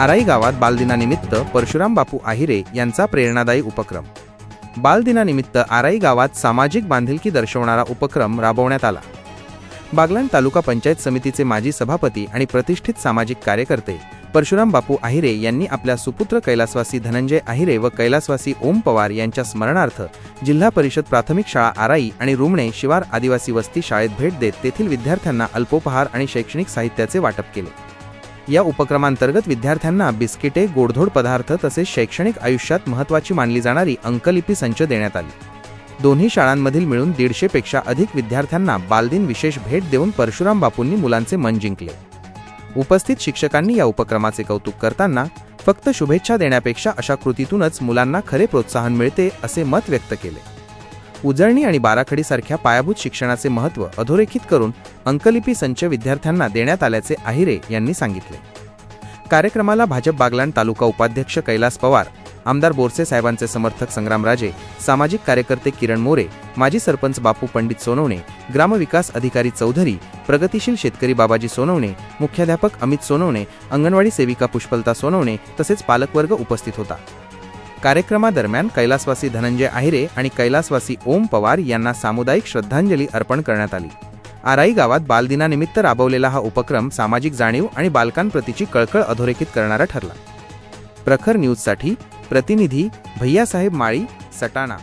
आराई गावात बालदिनानिमित्त परशुराम बापू आहिरे यांचा प्रेरणादायी उपक्रम. बालदिनानिमित्त आराई गावात सामाजिक बांधिलकी दर्शवणारा उपक्रम राबवण्यात आला. बागलाण तालुका पंचायत समितीचे माजी सभापती आणि प्रतिष्ठित सामाजिक कार्यकर्ते परशुराम बापू आहिरे यांनी आपल्या सुपुत्र कैलासवासी धनंजय आहिरे व कैलासवासी ओम पवार यांच्या स्मरणार्थ जिल्हा परिषद प्राथमिक शाळा आराई आणि रुमणे शिवार आदिवासी वस्ती शाळेत भेट देत तेथील विद्यार्थ्यांना अल्पोपहार आणि शैक्षणिक साहित्याचे वाटप केले. या उपक्रमांतर्गत विद्यार्थ्यांना बिस्किटे गोडधोड पदार्थ तसेच शैक्षणिक आयुष्यात महत्त्वाची मानली जाणारी अंकलिपी संच देण्यात आली. दोन्ही शाळांमधील मिळून दीडशेपेक्षा अधिक विद्यार्थ्यांना बालदिन विशेष भेट देऊन परशुराम बापूंनी मुलांचे मन जिंकले. उपस्थित शिक्षकांनी या उपक्रमाचे कौतुक करताना फक्त शुभेच्छा देण्यापेक्षा अशा कृतीतूनच मुलांना खरे प्रोत्साहन मिळते असे मत व्यक्त केले. उजळणी आणि बाराखडीसारख्या पायाभूत शिक्षणाचे महत्त्व अधोरेखित करून अंकलिपी संच विद्यार्थ्यांना देण्यात आल्याचे आहिरे यांनी सांगितले. कार्यक्रमाला भाजप बागलाण तालुका उपाध्यक्ष कैलास पवार आमदार बोरसे साहेबांचे समर्थक संग्रामराजे सामाजिक कार्यकर्ते किरण मोरे माजी सरपंच बापू पंडित सोनवणे ग्रामविकास अधिकारी चौधरी प्रगतिशील शेतकरी बाबाजी सोनवणे मुख्याध्यापक अमित सोनवणे अंगणवाडी सेविका पुष्पलता सोनवणे तसेच पालकवर्ग उपस्थित होता. कार्यक्रमादरम्यान कैलासवासी धनंजय आहिरे आणि कैलासवासी ओम पवार यांना सामुदायिक श्रद्धांजली अर्पण करण्यात आली. आराई गावात बालदिनानिमित्त राबवलेला हा उपक्रम सामाजिक जाणीव आणि बालकांप्रतीची कळकळ अधोरेखित करणारा ठरला. प्रखर न्यूजसाठी प्रतिनिधी भैयासाहेब माळी सटाणा.